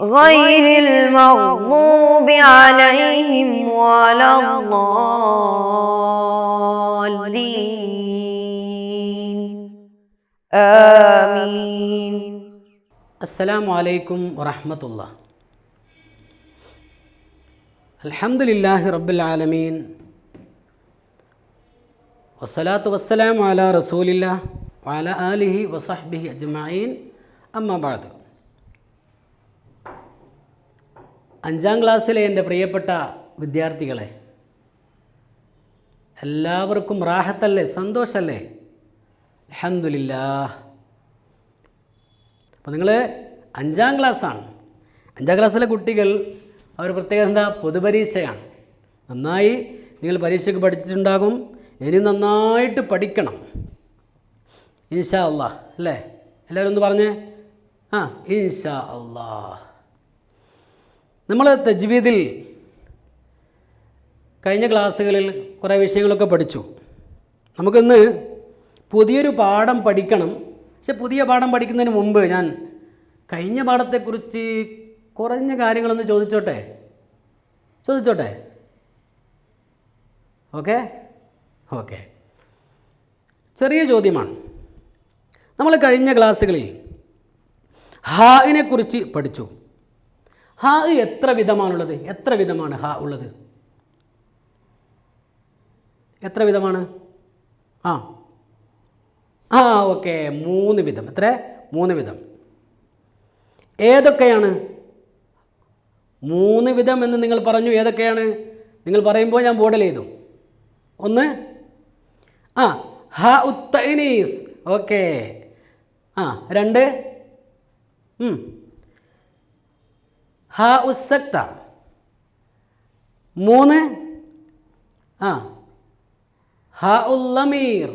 غير المغضوب عليهم ولا الضالين. آمين. السلام عليكم ورحمة الله. الحمد لله رب العالمين. والصلاة والسلام على رسول الله وعلى آله وصحبه أجمعين. أما بعد. അഞ്ചാം ക്ലാസ്സിലെ എന്റെ പ്രിയപ്പെട്ട വിദ്യാർത്ഥികളെ എല്ലാവർക്കും റാഹത്തല്ലേ? സന്തോഷമല്ലേ അൽഹംദുലില്ലാ. അപ്പോൾ നിങ്ങൾ അഞ്ചാം ക്ലാസ്സാണ്. അഞ്ചാം ക്ലാസ്സിലെ കുട്ടികൾ അവർ പ്രത്യേകത എന്താ? പൊതുപരീക്ഷയാണ്. നന്നായി നിങ്ങൾ പരീക്ഷയ്ക്ക് പഠിച്ചിട്ടുണ്ടാകും. ഇനി നന്നായിട്ട് പഠിക്കണം. ഇൻഷാ അള്ളാ അല്ലേ? എല്ലാവരും ഒന്ന് പറഞ്ഞേ? ആ ഇൻഷാ അള്ളാ നമ്മൾ തജ്വീദിൽ കഴിഞ്ഞ ക്ലാസ്സുകളിൽ കുറേ വിഷയങ്ങളൊക്കെ പഠിച്ചു. നമുക്കിന്ന് പുതിയൊരു പാഠം പഠിക്കണം. പക്ഷെ പുതിയ പാഠം പഠിക്കുന്നതിന് മുമ്പ് ഞാൻ കഴിഞ്ഞ പാഠത്തെക്കുറിച്ച് കുറഞ്ഞ കാര്യങ്ങളൊന്ന് ചോദിച്ചോട്ടെ? ചോദിച്ചോട്ടെ? ഓക്കെ? ഓക്കെ. ചെറിയ ചോദ്യമാണ്. നമ്മൾ കഴിഞ്ഞ ക്ലാസ്സുകളിൽ ഹാഇനെ കുറിച്ച് പഠിച്ചു. ഹാ എത്ര വിധമാണുള്ളത്? എത്ര വിധമാണ് ഹാ ഉള്ളത്? എത്ര വിധമാണ്? ആ. ആ ഓക്കെ. മൂന്ന് വിധം. എത്ര? മൂന്ന് വിധം. ഏതൊക്കെയാണ്? മൂന്ന് വിധം എന്ന് നിങ്ങൾ പറഞ്ഞു ഏതൊക്കെയാണ്? നിങ്ങൾ പറയുമ്പോൾ ഞാൻ ബോർഡിൽ എഴുതും. ഒന്ന്. ആ ഹ ഉത്തനീസ് ഓക്കെ. ആ രണ്ട്. ഹ ഉസക്ത മൂന്ന് ആ. ഹ ഉല്ലമീർ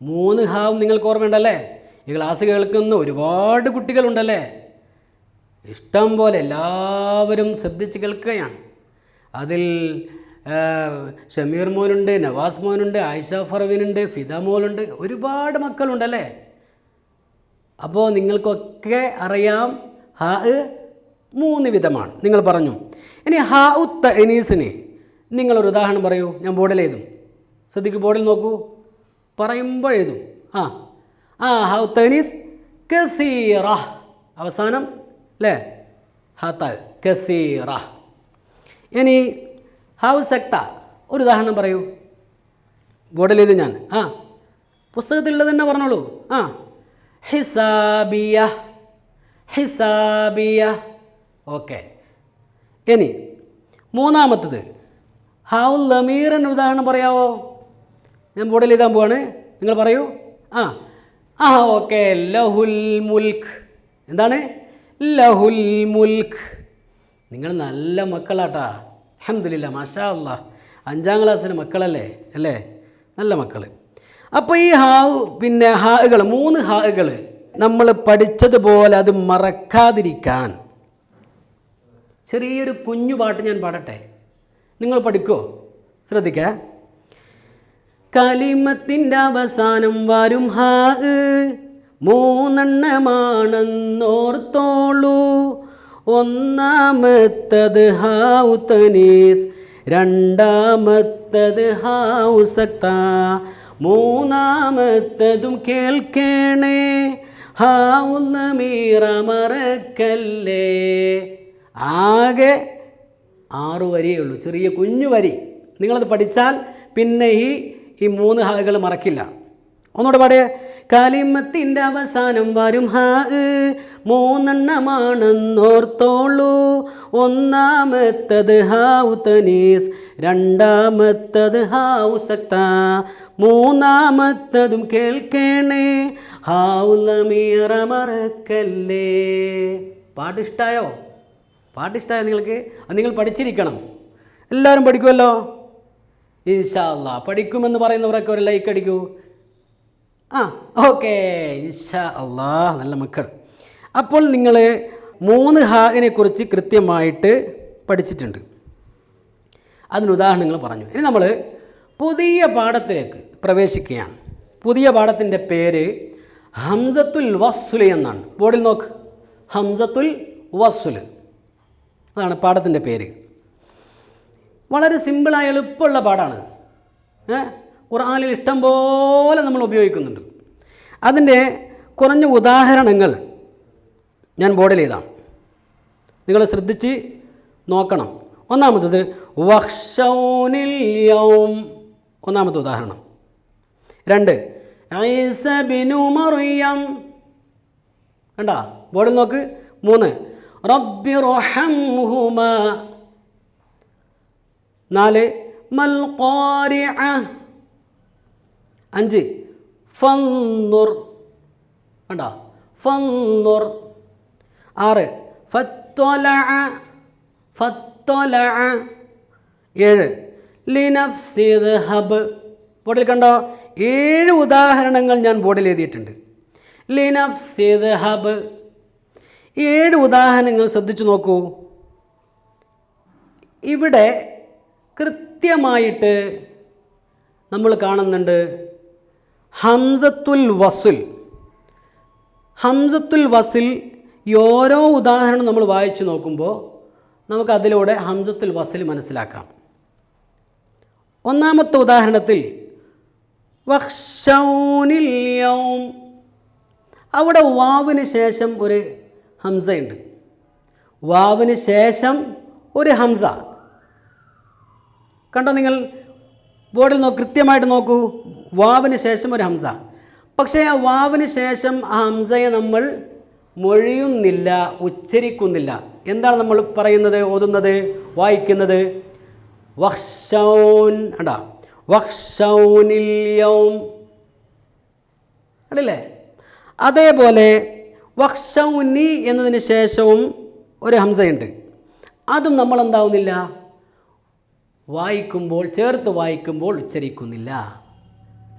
മൂന്ന് ഹാവും നിങ്ങൾക്ക് ഓർമ്മയുണ്ടല്ലേ? ഈ ക്ലാസ് കേൾക്കുന്ന ഒരുപാട് കുട്ടികളുണ്ടല്ലേ? ഇഷ്ടം പോലെ എല്ലാവരും ശ്രദ്ധിച്ച് കേൾക്കുകയാണ്. അതിൽ ഷമീർ മോനുണ്ട് നവാസ് മോനുണ്ട് ആയിഷ ഫർവീനുണ്ട് ഫിദ മോനുണ്ട് ഒരുപാട് മക്കളുണ്ടല്ലേ? അപ്പോൾ നിങ്ങൾക്കൊക്കെ അറിയാം ഹാ മൂന്ന് വിധമാണ്. നിങ്ങൾ പറഞ്ഞു. ഇനി ഹ ഉത്ത എനീസിന് നിങ്ങളൊരു ഉദാഹരണം പറയൂ. ഞാൻ ബോർഡിൽ എഴുതും. ശ്രദ്ധിക്ക് ബോർഡിൽ നോക്കൂ. പറയുമ്പോൾ എഴുതും. ആ. ആ ഹ ഉത്ത എനീസ് കസീറ. അവസാനം അല്ലേ ഹത്ത കസീറ. ഇനി ഹൗ സക്ത ഒരു ഉദാഹരണം പറയൂ. ബോർഡിൽ എഴുതും ഞാൻ. ആ. പുസ്തകത്തിലുള്ളത് തന്നെ പറഞ്ഞോളൂ. ആ. ഹിസാബിയ ഹിസാബിയ. ഓക്കെ. ഇനി മൂന്നാമത്തത്. ഹൗ ലമീർ ഉദാഹരണം പറയാവോ? ഞാൻ ബോർഡിൽ എഴുതാൻ പോവാണ്. നിങ്ങൾ പറയൂ. ആ. ആ ഓക്കെ. ലഹുൽ മുൽക്ക് എന്താണ്? ലഹുൽ മുൽക്ക് നിങ്ങൾ നല്ല മക്കളാട്ടാ. അഹമ്മദില്ല മാഷാ അല്ല അഞ്ചാം ക്ലാസ്സിലെ മക്കളല്ലേ? അല്ലേ? നല്ല മക്കൾ അപ്പോൾ ഈ ഹാവ് പിന്നെ ഹാകൾ മൂന്ന് ഹാകൾ നമ്മൾ പഠിച്ചതുപോലെ അത് മറക്കാതിരിക്കാൻ ചെറിയൊരു കുഞ്ഞു പാട്ട് ഞാൻ പാടട്ടെ? നിങ്ങൾ പഠിക്കോ? ശ്രദ്ധിക്ക. കലിമത്തിന്റെ അവസാനം വരും ഹാ മൂന്നെണ്ണമാണെന്നോർത്തോളൂ. ഒന്നാമത്തത് ഹാവു തനീസ് രണ്ടാമത്തത് ഹാവു സക്ത. മൂന്നാമത്തതും കേൾക്കേണേ. ഹാവുന്നമീറ മറക്കല്ലേ. ആകെ ആറ് വരിയേ ഉള്ളൂ. ചെറിയ കുഞ്ഞു വരി. നിങ്ങളത് പഠിച്ചാൽ പിന്നെ ഈ ഈ മൂന്ന് ഹാകൾ മറക്കില്ല. ഒന്നുകൂടെ പാടേ കാലിമത്തിന്റെ അവസാനം വരും ഹാ മൂന്നെണ്ണമാണെന്നോർത്തോളൂ. ഒന്നാമത്തത് ഹാവു തനീസ് രണ്ടാമത്തത് ഹാവു സക്ത. മൂന്നാമത്തതും കേൾക്കേണേ. ഹാവു ലമീറ മറക്കല്ലേ. പാട്ടിഷ്ടായോ പാട്ടിഷ്ടായോ നിങ്ങൾക്ക്? അത് നിങ്ങൾ പഠിച്ചിരിക്കണം. എല്ലാവരും പഠിക്കുമല്ലോ? ഇൻഷാല്ല പഠിക്കുമെന്ന് പറയുന്നവരൊക്കെ ഒരു ലൈക്ക് അടിക്കൂ. ആ ഓക്കെ ഇൻഷാ അല്ലാ. നല്ല മക്കൾ. അപ്പോൾ നിങ്ങൾ മൂന്ന് ഹാഗിനെക്കുറിച്ച് കൃത്യമായിട്ട് പഠിച്ചിട്ടുണ്ട്. അതിന് ഉദാഹരണങ്ങൾ പറഞ്ഞു. ഇനി നമ്മൾ പുതിയ പാഠത്തിലേക്ക് പ്രവേശിക്കുകയാണ്. പുതിയ പാഠത്തിന്റെ പേര് ഹംസത്തുൽ വസ്സുൽ എന്നാണ്. ബോർഡിൽ നോക്ക്. ഹംസത്തുൽ വസ്സുൽ അതാണ് പാഠത്തിന്റെ പേര്. വളരെ സിമ്പിളായ എളുപ്പമുള്ള പാഠമാണ് ഖുർആാനിൽ ഇഷ്ടം പോലെ നമ്മൾ ഉപയോഗിക്കുന്നുണ്ട്. അതിന്റെ കുറഞ്ഞ ഉദാഹരണങ്ങൾ ഞാൻ ബോർഡിൽ എഴുതാം. നിങ്ങൾ ശ്രദ്ധിച്ച് നോക്കണം. ഒന്നാമത്തത് വഹ്ഷൗനിൽ യൗം. ഒന്നാമത്തെ ഉദാഹരണം. രണ്ട് ഐസ ബിനു മറിയം. കണ്ട? ബോർഡിൽ നോക്ക്. മൂന്ന് റബ്ബി റഹംഹുമ. നാല് മൽ ഖാരിഅ. അഞ്ച് ഫന്നുർ കണ്ട? ഫന്നുർ ആറ് ഫത്വലഅ ഫത്വലഅ ഏഴ് ലിനഫ്സിദ് ഹബ് ബോർഡിൽ കണ്ടോ? ഏഴ് ഉദാഹരണങ്ങൾ ഞാൻ ബോർഡിൽ എഴുതിയിട്ടുണ്ട്. ലിനഫ്സിദ് ഹബ് ഏഴ് ഉദാഹരണങ്ങൾ ശ്രദ്ധിച്ചു നോക്കൂ. ഇവിടെ കൃത്യമായിട്ട് നമ്മൾ കാണുന്നുണ്ട്. ഹംസത്തുൽ വസുൽ. ഹംസത്തുൽ വസിൽ ഈ ഓരോ ഉദാഹരണം നമ്മൾ വായിച്ചു നോക്കുമ്പോൾ നമുക്കതിലൂടെ ഹംസത്തുൽ വസിൽ മനസ്സിലാക്കാം. ഒന്നാമത്തെ ഉദാഹരണത്തിൽ വക്ഷൗനിൽ അവിടെ വാവിന് ശേഷം ഒരു ഹംസയുണ്ട്. വാവിന് ശേഷം ഒരു ഹംസ. കണ്ടോ നിങ്ങൾ? ബോർഡിൽ നോ കൃത്യമായിട്ട് നോക്കൂ. വാവിന് ശേഷം ഒരു ഹംസ. പക്ഷേ ആ വാവിന് ശേഷം ആ ഹംസയെ നമ്മൾ മൊഴിയുന്നില്ല ഉച്ചരിക്കുന്നില്ല. എന്താണ് നമ്മൾ പറയുന്നത് ഓതുന്നത് വായിക്കുന്നത്? വഹ്ഷൗൻ അണ്ടാ വഹ്ഷൗനിൽ യൗം. അല്ലേ അതേപോലെ വക്ഷൗനി എന്നതിന് ശേഷവും ഒരു ഹംസയുണ്ട്. അതും നമ്മൾ എന്താവുന്നില്ല? വായിക്കുമ്പോൾ ചേർത്ത് വായിക്കുമ്പോൾ ഉച്ചരിക്കുന്നില്ല.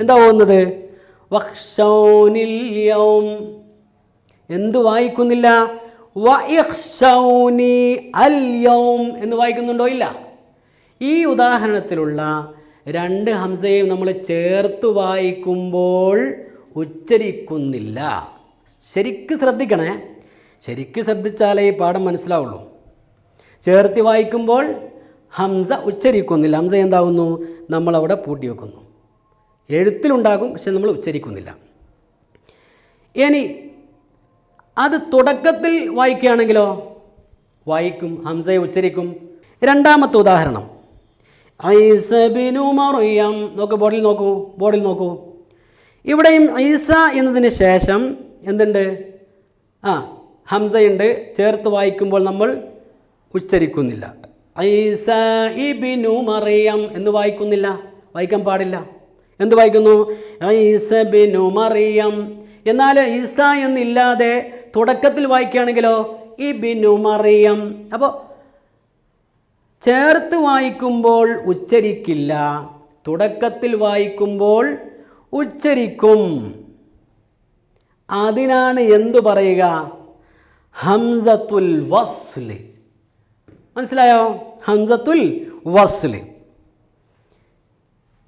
എന്താ പോകുന്നത്? വക്ഷൗനിൽ യൗം. എന്തു വായിക്കുന്നില്ല? വയക്ഷൗനി അൽ യൗം എന്ന് വായിക്കുന്നുണ്ടോ ഇല്ല? ഈ ഉദാഹരണത്തിലുള്ള രണ്ട് ഹംസയും നമ്മൾ ചേർത്ത് വായിക്കുമ്പോൾ ഉച്ചരിക്കുന്നില്ല. ശരിക്ക് ശ്രദ്ധിക്കണേ. ശരിക്ക് ശ്രദ്ധിച്ചാലേ ഈ പാഠം മനസ്സിലാവുള്ളൂ. ചേർത്തി വായിക്കുമ്പോൾ ഹംസ ഉച്ചരിക്കുന്നില്ല. ഹംസ എന്താകുന്നു നമ്മളവിടെ പൂട്ടി വെക്കുന്നു. എഴുത്തിലുണ്ടാകും പക്ഷെ നമ്മൾ ഉച്ചരിക്കുന്നില്ല. ഇനി അത് തുടക്കത്തിൽ വായിക്കുകയാണെങ്കിലോ? വായിക്കും ഹംസയെ ഉച്ചരിക്കും. രണ്ടാമത്തെ ഉദാഹരണം. ഐസബിനു മറിയം. നോക്കൂ ബോർഡിൽ നോക്കൂ ബോർഡിൽ നോക്കൂ. ഇവിടെയും ഐസ എന്നതിന് ശേഷം എന്തുണ്ട്? ആ ഹംസയുണ്ട്. ചേർത്ത് വായിക്കുമ്പോൾ നമ്മൾ ഉച്ചരിക്കുന്നില്ല. ഐസ ഇബിനു മറിയം എന്ന് വായിക്കുന്നില്ല. വായിക്കാൻ പാടില്ല. എന്ത് വായിക്കുന്നു? ഐസ ബിനു മറിയം. എന്നാൽ ഈസ എന്നില്ലാതെ തുടക്കത്തിൽ വായിക്കുകയാണെങ്കിലോ? ഇബിനു മറിയം. അപ്പോൾ ചേർത്ത് വായിക്കുമ്പോൾ ഉച്ചരിക്കില്ല. തുടക്കത്തിൽ വായിക്കുമ്പോൾ ഉച്ചരിക്കും. അതിനാണ് എന്തു പറയുക? ഹംസത്തുൽ വസ്ലി. മനസ്സിലായോ? ഹംസത്തുൽ വസ്ലി.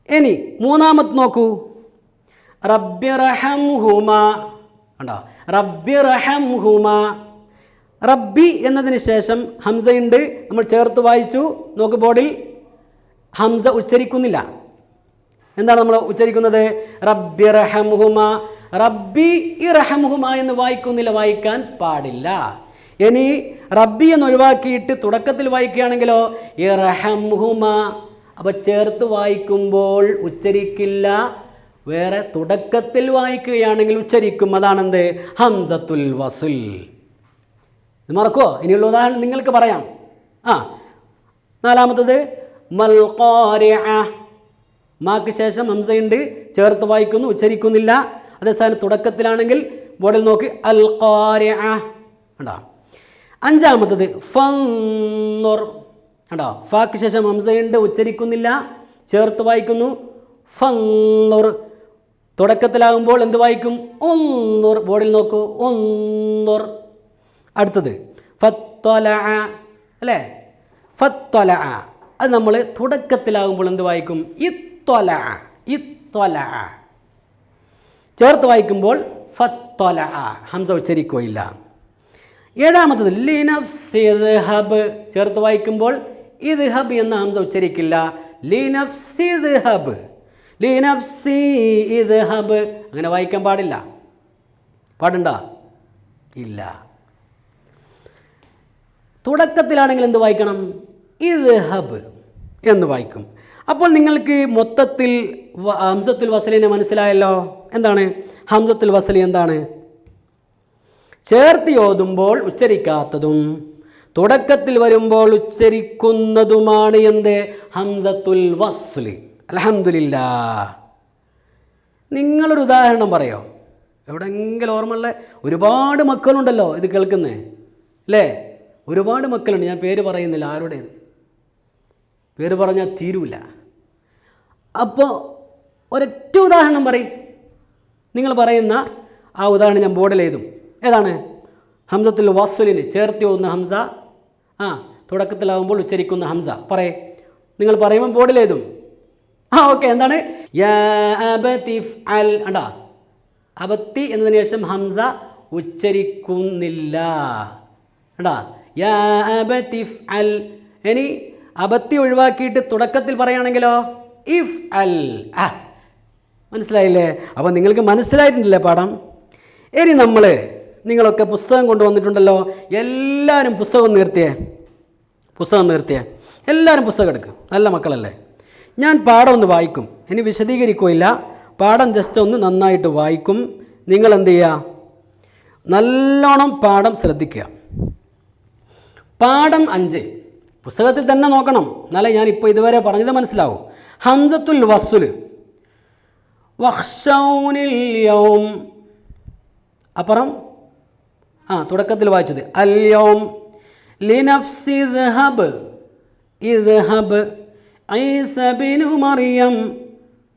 ഇനി മൂന്നാമത് നോക്കൂ. റബ്ബിറഹം ഹുമ കണ്ടോ? റബ്ബിറഹം ഹുമ റബ്ബി എന്നതിന് ശേഷം ഹംസയുണ്ട്. നമ്മൾ ചേർത്ത് വായിച്ചു. നോക്ക് ബോർഡിൽ. ഹംസ ഉച്ചരിക്കുന്നില്ല. എന്താണ് നമ്മൾ ഉച്ചരിക്കുന്നത്? റബ്ബിറഹം ഹുമ റബ്ബി ഇറഹമുഹുമ എന്ന് വായിക്കുന്നില്ല വായിക്കാൻ പാടില്ല. ഇനി റബ്ബി എന്ന് ഒഴിവാക്കിയിട്ട് തുടക്കത്തിൽ വായിക്കുകയാണെങ്കിലോ ഇറഹംഹുമ അപ്പോൾ ചേർത്ത് വായിക്കുമ്പോൾ ഉച്ചരിക്കില്ല വേറെ തുടക്കത്തിൽ വായിക്കുകയാണെങ്കിൽ ഉച്ചരിക്കും. അതാണെന്ത്? ഹംസത്തുൽ വസുൽ. ഇത് മറക്കോ ഇനിയുള്ള ഉദാഹരണം നിങ്ങൾക്ക് പറയാം. ആ നാലാമത്തത് മൽഖാരിഅ മാക്ക് ശേഷം ഹംസയുണ്ട് ചേർത്ത് വായിക്കുന്നു ഉച്ചരിക്കുന്നില്ല. അതേ സ്ഥാനം തുടക്കത്തിലാണെങ്കിൽ ബോർഡിൽ നോക്കി അൽ ഖാരിഅ അഞ്ചാമത്തത് ഫന്നർ. കണ്ടോ? ഫാക്ക് ശേഷം ഹംസയുണ്ട് ഉച്ചരിക്കുന്നില്ല ചേർത്ത് വായിക്കുന്നു. ഫന്നർ. തുടക്കത്തിലാകുമ്പോൾ എന്ത് വായിക്കും? ഒന്നുർ ബോർഡിൽ നോക്കൂ ഒന്നുർ അടുത്തത് ഫത്വല അല്ലേ? ഫത്വല അത് നമ്മൾ തുടക്കത്തിലാകുമ്പോൾ എന്ത് വായിക്കും? ഇത്വല ഇത്വല ചേർത്ത് വായിക്കുമ്പോൾ ഫത്തൊല ഹംസ ഉച്ചരിക്കുകയില്ല. ഏഴാമത്തത് ലിനഫ്സ് ഹബ് ചേർത്ത് വായിക്കുമ്പോൾ ഇത് ഹബ് എന്ന ഹംസ ഉച്ചരിക്കില്ല. ലിനഫ്സ് ഹബ് ലിനഫ്സി ഇത് ഹബ് അങ്ങനെ വായിക്കാൻ പാടില്ല. പാടുണ്ടോ? ഇല്ല. തുടക്കത്തിലാണെങ്കിൽ എന്ത് വായിക്കണം? ഇത് ഹബ് എന്ന് വായിക്കും. അപ്പോൾ നിങ്ങൾക്ക് മൊത്തത്തിൽ ഹംസത്തുൽ വസലിനെ മനസ്സിലായല്ലോ? എന്താണ്? ഹംസത്തുൽ വസലി എന്താണ്? ചേർത്ത് ഓതുമ്പോൾ ഉച്ചരിക്കാത്തതും തുടക്കത്തിൽ വരുമ്പോൾ ഉച്ചരിക്കുന്നതുമാണ് എന്ത്? ഹംസത്തുൽ വസ്ലി. അലഹമില്ല നിങ്ങളൊരു ഉദാഹരണം പറയോ? എവിടെയെങ്കിലും ഓർമ്മയുള്ള ഒരുപാട് മക്കളുണ്ടല്ലോ ഇത് കേൾക്കുന്നേ. അല്ലേ? ഒരുപാട് മക്കളുണ്ട്. ഞാൻ പേര് പറയുന്നില്ല. ആരുടേത്? പേര് പറഞ്ഞാൽ തീരൂല. അപ്പോൾ ഒരൊറ്റ ഉദാഹരണം പറയും. നിങ്ങൾ പറയുന്ന ആ ഉദാഹരണം ഞാൻ ബോർഡിൽ എഴുതും. ഏതാണ്? ഹംസത്തുൽ വാസുലിന് ചേർത്തി പോകുന്ന ഹംസ. ആ തുടക്കത്തിലാവുമ്പോൾ ഉച്ചരിക്കുന്ന ഹംസ. പറയേ. നിങ്ങൾ പറയുമ്പോൾ ബോർഡിൽ എഴുതും. ആ ഓക്കെ എന്താണ്? അൽ അബത്തി എന്നതിന് ശേഷം ഹംസ ഉച്ചരിക്കുന്നില്ല. അണ്ടാ അൽ ഇനി അബത്തി ഒഴിവാക്കിയിട്ട് തുടക്കത്തിൽ പറയുകയാണെങ്കിലോ? ഇഫ് അൽ ആ. മനസ്സിലായില്ലേ? അപ്പോൾ നിങ്ങൾക്ക് മനസ്സിലായിട്ടുണ്ടല്ലേ പാഠം? ഇനി നമ്മൾ നിങ്ങളൊക്കെ പുസ്തകം കൊണ്ടുവന്നിട്ടുണ്ടല്ലോ. എല്ലാവരും പുസ്തകം നിർത്തിയേ. പുസ്തകം നിർത്തിയേ. എല്ലാവരും പുസ്തകം എടുക്കും. നല്ല മക്കളല്ലേ? ഞാൻ പാഠം ഒന്ന് വായിക്കും. ഇനി വിശദീകരിക്കുകയില്ല. പാഠം ജസ്റ്റ് ഒന്ന് നന്നായിട്ട് വായിക്കും. നിങ്ങൾ എന്ത് ചെയ്യുക നല്ലോണം പാഠം ശ്രദ്ധിക്കുക. പാഠം അഞ്ച്. പുസ്തകത്തിൽ തന്നെ നോക്കണം എന്നാലേ ഞാൻ ഇപ്പോൾ ഇതുവരെ പറഞ്ഞത് മനസ്സിലാവും ഹംസത്തുൽ വസുൽ വഹ്ഷൗനിൽ യൗം അപ്പുറം ആ തുടക്കത്തിൽ വായിച്ചത് അല്യോം ലിനഫ്സി ഹബ് ഇത് ഹബ് ഐസബിനു മറിയം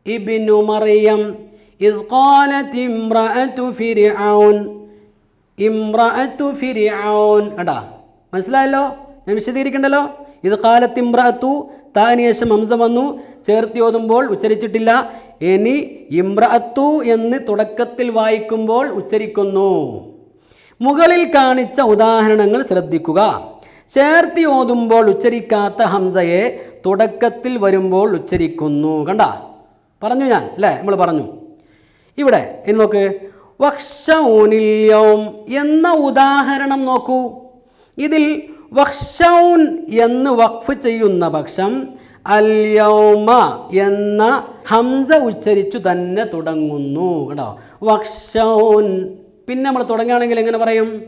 ഇബിനു മറിയം إذ قالت امرأة فرعون ഇമ്രഅത്തു ഫിരിഔൻ കണ്ടാ മനസ്സിലായല്ലോ ഞാൻ വിശദീകരിക്കണ്ടല്ലോ? ഇത് കാലത്തിമ്രത്തു താനിയേശം ഹംസ വന്നു ചേർത്തി ഓതുമ്പോൾ ഉച്ചരിച്ചിട്ടില്ല. ഇനി ഇമ്രത്തു എന്ന് തുടക്കത്തിൽ വായിക്കുമ്പോൾ ഉച്ചരിക്കുന്നു. മുകളിൽ കാണിച്ച ഉദാഹരണങ്ങൾ ശ്രദ്ധിക്കുക. ചേർത്തി ഓതുമ്പോൾ ഉച്ചരിക്കാത്ത ഹംസയെ തുടക്കത്തിൽ വരുമ്പോൾ ഉച്ചരിക്കുന്നു. കണ്ട? പറഞ്ഞു ഞാൻ അല്ലേ? നമ്മൾ പറഞ്ഞു. ഇവിടെ ഇനി നോക്ക്. വക്ഷ ഊനില്യോം എന്ന ഉദാഹരണം നോക്കൂ. ഇതിൽ വക്ഷൗൻ എന്ന് വഖഫ് ചെയ്യുന്ന പക്ഷം അല്യൗമ എന്ന ഹംസ ഉച്ചരിച്ചു തന്നെ തുടങ്ങുന്നു കേട്ടോ വക്ഷൗൻ. പിന്നെ നമ്മൾ തുടങ്ങുകയാണെങ്കിൽ എങ്ങനെ പറയും?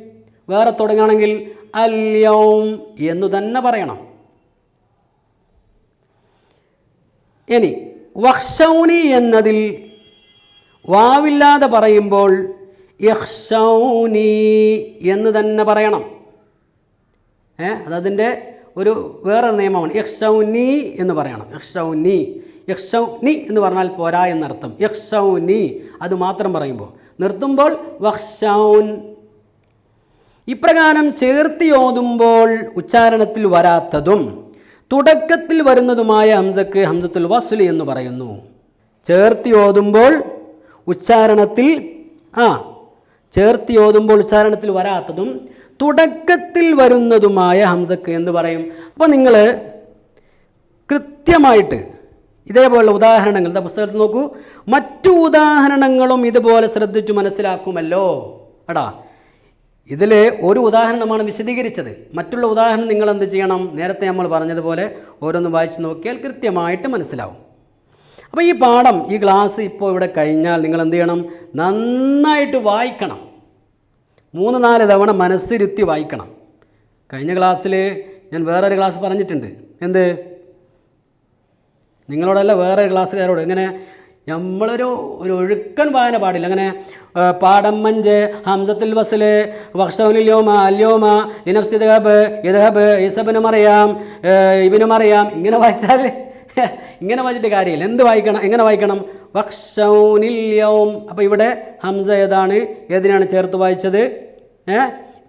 വേറെ തുടങ്ങുകയാണെങ്കിൽ അല്യൗം എന്ന് തന്നെ പറയണം. ഇനി വക്ഷൗനി എന്നതിൽ വാവില്ലാതെ പറയുമ്പോൾ യഹ്ഷൗനി എന്ന് തന്നെ പറയണം. അതതിന്റെ ഒരു വേറെ നിയമമാണ്. യക്ഷൗനി എന്ന് പറയണം. യക്ഷൗനി. യക്ഷൗനി എന്ന് പറഞ്ഞാൽ പോരാ എന്നർത്ഥം. യക്ഷൗനി. അത് മാത്രം പറയുമ്പോൾ. നിർത്തുമ്പോൾ വഹ്ഷൗൻ ഇപ്രകാരം ചേർത്തി ഓതുമ്പോൾ ഉച്ചാരണത്തിൽ വരാത്തതും തുടക്കത്തിൽ വരുന്നതുമായ ഹംസക്ക് ഹംസത്തുൽ വസുലി എന്ന് പറയുന്നു. ചേർത്തി ഓതുമ്പോൾ ഉച്ചാരണത്തിൽ ആ ചേർത്തി ഓതുമ്പോൾ ഉച്ചാരണത്തിൽ വരാത്തതും തുടക്കത്തിൽ വരുന്നതുമായ ഹംസക്ക് എന്ന് പറയും? അപ്പോൾ നിങ്ങൾ കൃത്യമായിട്ട് ഇതേപോലുള്ള ഉദാഹരണങ്ങൾ ഇതാ പുസ്തകത്തിൽ നോക്കൂ. മറ്റു ഉദാഹരണങ്ങളും ഇതുപോലെ ശ്രദ്ധിച്ചു മനസ്സിലാക്കുമല്ലോ. എടാ ഇതിൽ ഒരു ഉദാഹരണമാണ് വിശദീകരിച്ചത്. മറ്റുള്ള ഉദാഹരണം നിങ്ങൾ എന്ത് ചെയ്യണം? നേരത്തെ നമ്മൾ പറഞ്ഞതുപോലെ ഓരോന്ന് വായിച്ച് നോക്കിയാൽ കൃത്യമായിട്ട് മനസ്സിലാവും. അപ്പോൾ ഈ പാഠം ഈ ക്ലാസ് ഇപ്പോൾ ഇവിടെ കഴിഞ്ഞാൽ നിങ്ങൾ എന്ത് ചെയ്യണം? നന്നായിട്ട് വായിക്കണം. മൂന്ന് നാല് തവണ മനസ്സിരുത്തി വായിക്കണം. കഴിഞ്ഞ ക്ലാസ്സിൽ ഞാൻ വേറൊരു ക്ലാസ് പറഞ്ഞിട്ടുണ്ട്. എന്ത്? നിങ്ങളോടല്ല വേറെ ക്ലാസ്സുകാരോട്. ഇങ്ങനെ നമ്മളൊരു ഒരു ഒഴുക്കൻ വായന പാടില്ല. അങ്ങനെ പാടം മഞ്ച് ഹംസത്തുൽ വസൽ വക്ഷോമ അല്യോമ ലിനഫ്സി ഇദ്ഹബ് ഇദഹബ് ഇസബിനും അറിയാം ഇബിനും അറിയാം. ഇങ്ങനെ വായിച്ചാൽ ഇങ്ങനെ വായിച്ചിട്ട് കാര്യമില്ല. എന്ത് വായിക്കണം? എങ്ങനെ വായിക്കണം? വക്ഷൗനില്യവും അപ്പോൾ ഇവിടെ ഹംസ ഏതാണ്? ഏതിനാണ് ചേർത്ത് വായിച്ചത്? ഏ?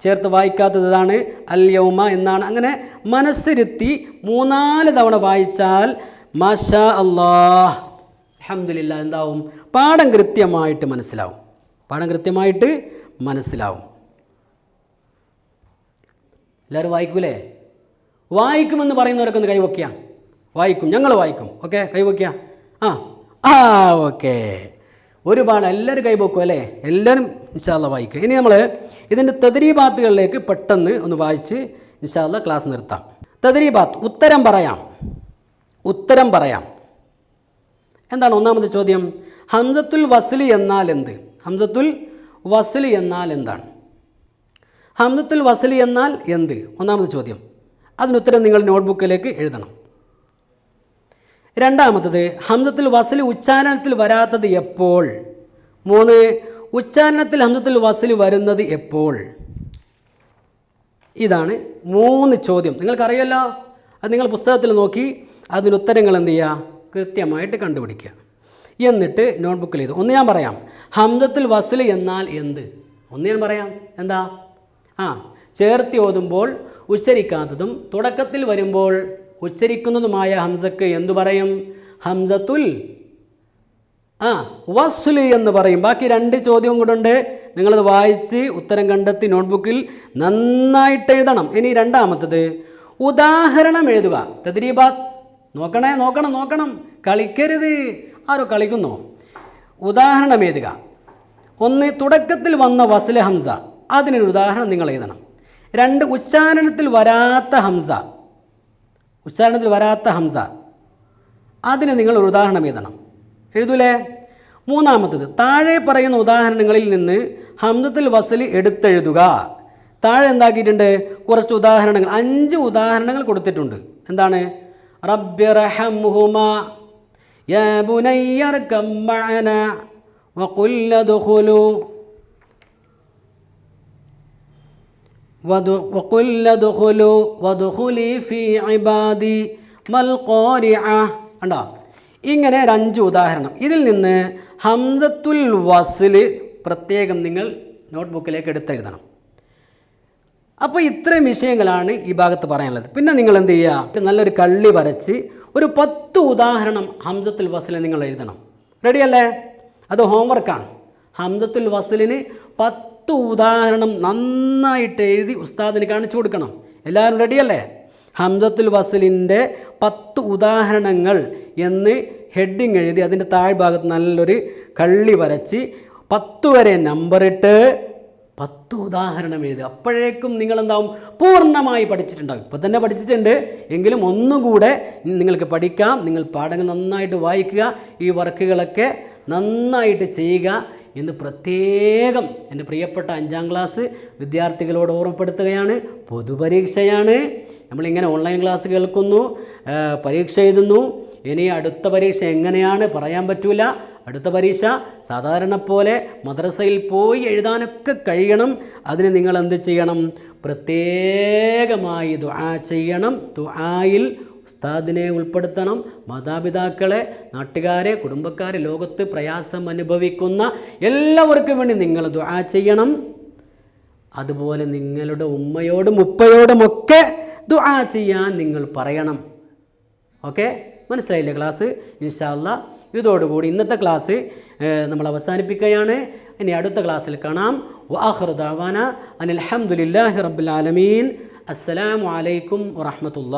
ചേർത്ത് വായിക്കാത്തത് ഇതാണ് അല്യൗമ എന്നാണ്. അങ്ങനെ മനസ്സിരുത്തി മൂന്നാൽ തവണ വായിച്ചാൽ മാഷാ അള്ളാഹ് അഹമ്മദില്ല എന്താവും? പാഠം കൃത്യമായിട്ട് മനസ്സിലാവും. പാഠം കൃത്യമായിട്ട് മനസ്സിലാവും. എല്ലാവരും വായിക്കൂലേ? വായിക്കുമെന്ന് പറയുന്നവരൊക്കെ ഒന്ന് കൈവയ്ക്കുക വായിക്കും. ഞങ്ങൾ വായിക്കും. ഓക്കെ? കൈവയ്ക്കുക ആ. ആ ഓക്കെ. ഒരുപാട് എല്ലാവരും കൈപോക്കും അല്ലേ? എല്ലാവരും ഇൻഷാല്ല വായിക്കും. ഇനി നമ്മൾ ഇതിന്റെ തദരീബാത്തുകളിലേക്ക് പെട്ടെന്ന് ഒന്ന് വായിച്ച് ഇൻഷാല്ല ക്ലാസ് നിർത്താം. തദരീബാത്ത് ഉത്തരം പറയാം. ഉത്തരം പറയാം. എന്താണ് ഒന്നാമത്തെ ചോദ്യം? ഹംസത്തുൽ വസ്ലി എന്നാൽ എന്ത്? ഹംസത്തുൽ വസ്ലി എന്നാൽ എന്താണ്? ഹംസത്തുൽ വസ്ലി എന്നാൽ എന്ത്? ഒന്നാമത്തെ ചോദ്യം. അതിനുത്തരം നിങ്ങൾ നോട്ട്ബുക്കിലേക്ക് എഴുതണം. രണ്ടാമത്തത് ഹംസത്തുൽ വസൽ ഉച്ചാരണത്തിൽ വരാത്തത് എപ്പോൾ? മൂന്ന് ഉച്ചാരണത്തിൽ ഹംസത്തുൽ വസൽ വരുന്നത് എപ്പോൾ? ഇതാണ് മൂന്ന് ചോദ്യം. നിങ്ങൾക്കറിയല്ലോ അത് നിങ്ങൾ പുസ്തകത്തിൽ നോക്കി അതിന് ഉത്തരങ്ങൾ എന്ത് ചെയ്യുക കൃത്യമായിട്ട് കണ്ടുപിടിക്കുക. എന്നിട്ട് നോട്ട്ബുക്കിൽ ഇത് ഒന്ന് ഞാൻ പറയാം. ഹംസത്തുൽ വസ്ല് എന്നാൽ എന്ത്? ഒന്ന് ഞാൻ പറയാം. എന്താ? ആ ചേർത്തി ഓതുമ്പോൾ ഉച്ചരിക്കാത്തതും തുടക്കത്തിൽ വരുമ്പോൾ ഉച്ചരിക്കുന്നതുമായ ഹംസക്ക് എന്തു പറയും? ഹംസത്തുൽ ആ വസ്ലി എന്ന് പറയും. ബാക്കി രണ്ട് ചോദ്യവും കൂടെ ഉണ്ട്. നിങ്ങളത് വായിച്ച് ഉത്തരം കണ്ടെത്തി നോട്ട്ബുക്കിൽ നന്നായിട്ട് എഴുതണം. ഇനി രണ്ടാമത്തത് ഉദാഹരണം എഴുതുക. തദ്രീബാത് നോക്കണേ നോക്കണം നോക്കണം. കളിക്കരുത്. ആരോ കളിക്കുന്നോ? ഉദാഹരണം എഴുതുക. ഒന്ന് തുടക്കത്തിൽ വന്ന വസ്ല ഹംസ. അതിനൊരു ഉദാഹരണം നിങ്ങൾ എഴുതണം. രണ്ട് ഉച്ചാരണത്തിൽ വരാത്ത ഹംസ. ഉച്ചാരണത്തിൽ വരാത്ത ഹംസ. അതിന് നിങ്ങൾ ഒരു ഉദാഹരണം എഴുതണം. എഴുതൂലേ? മൂന്നാമത്തത് താഴെ പറയുന്ന ഉദാഹരണങ്ങളിൽ നിന്ന് ഹംസത്തിൽ വസലി എടുത്തെഴുതുക. താഴെ എന്താക്കിയിട്ടുണ്ട്? കുറച്ച് ഉദാഹരണങ്ങൾ അഞ്ച് ഉദാഹരണങ്ങൾ കൊടുത്തിട്ടുണ്ട്. എന്താണ്? റബ്ബിറഹംഹുമ കണ്ടോ? ഇങ്ങനെ ഒരു അഞ്ച് ഉദാഹരണം. ഇതിൽ നിന്ന് ഹംസത്തുൽ വസിൽ പ്രത്യേകം നിങ്ങൾ നോട്ട്ബുക്കിലേക്ക് എടുത്തെഴുതണം. അപ്പോൾ ഇത്രയും വിഷയങ്ങളാണ് ഈ ഭാഗത്ത് പറയാനുള്ളത്. പിന്നെ നിങ്ങൾ എന്ത് ചെയ്യുക? നല്ലൊരു കള്ളി വരച്ച് ഒരു പത്ത് ഉദാഹരണം ഹംസത്തുൽ വസലിന് നിങ്ങൾ എഴുതണം. റെഡിയല്ലേ അത് ഹോംവർക്കാണ് ഹംസത്തുൽ വസലിന് പത്ത് ഉദാഹരണം നന്നായിട്ട് എഴുതി ഉസ്താദിന് കാണിച്ചു കൊടുക്കണം. എല്ലാവരും റെഡിയല്ലേ ഹംസത്തുൽ വസലിന്റെ പത്ത് ഉദാഹരണങ്ങൾ എന്ന് ഹെഡിങ് എഴുതി അതിന്റെ താഴ്ഭാഗത്ത് നല്ലൊരു കള്ളി വരച്ച് പത്ത് വരെ നമ്പറിട്ട് പത്ത് ഉദാഹരണം എഴുതി. അപ്പോഴേക്കും നിങ്ങളെന്താവും? പൂർണമായി പഠിച്ചിട്ടുണ്ടാവും ഇപ്പം തന്നെ പഠിച്ചിട്ടുണ്ട്. എങ്കിലും ഒന്നുകൂടെ നിങ്ങൾക്ക് പഠിക്കാം. നിങ്ങൾ പാഠങ്ങൾ നന്നായിട്ട് വായിക്കുക. ഈ വർക്കുകളൊക്കെ നന്നായിട്ട് ചെയ്യുക. എന്ന് പ്രത്യേകം എന്റെ പ്രിയപ്പെട്ട അഞ്ചാം ക്ലാസ് വിദ്യാർത്ഥികളോട് ഓർമ്മപ്പെടുത്തുകയാണ്. പൊതുപരീക്ഷയാണ്. നമ്മളിങ്ങനെ ഓൺലൈൻ ക്ലാസ് കേൾക്കുന്നു പരീക്ഷ എഴുതുന്നു. ഇനി അടുത്ത പരീക്ഷ എങ്ങനെയാണ് പറയാൻ പറ്റൂല. അടുത്ത പരീക്ഷ സാധാരണ പോലെ മദ്രസയിൽ പോയി എഴുതാനൊക്കെ കഴിയണം. അതിന് നിങ്ങൾ എന്ത് ചെയ്യണം? പ്രത്യേകമായി ദുആ ചെയ്യണം. ദുആയിൽ ഉസ്താദിനെ ഉൾപ്പെടുത്തണം. മാതാപിതാക്കളെ നാട്ടുകാരെ കുടുംബക്കാരെ ലോകത്ത് പ്രയാസം അനുഭവിക്കുന്ന എല്ലാവർക്കും വേണ്ടി നിങ്ങൾ ദുആ ചെയ്യണം. അതുപോലെ നിങ്ങളുടെ ഉമ്മയോടും ഉപ്പയോടും ഒക്കെ ദുആ ചെയ്യാൻ നിങ്ങൾ പറയണം. ഓക്കെ? മനസ്സിലായില്ലേ ക്ലാസ്? ഇൻഷാല്ല ഇതോടുകൂടി ഇന്നത്തെ ക്ലാസ് നമ്മൾ അവസാനിപ്പിക്കുകയാണ്. ഇനി അടുത്ത ക്ലാസ്സിൽ കാണാം. വാഹൃദാവാന അനിൽ അനിൽഹമുല്ലാഹി റബ്ബുലാലമീൻ ആലമീൻ. അസ്സലാമു അലൈക്കും വറഹമത്തുള്ള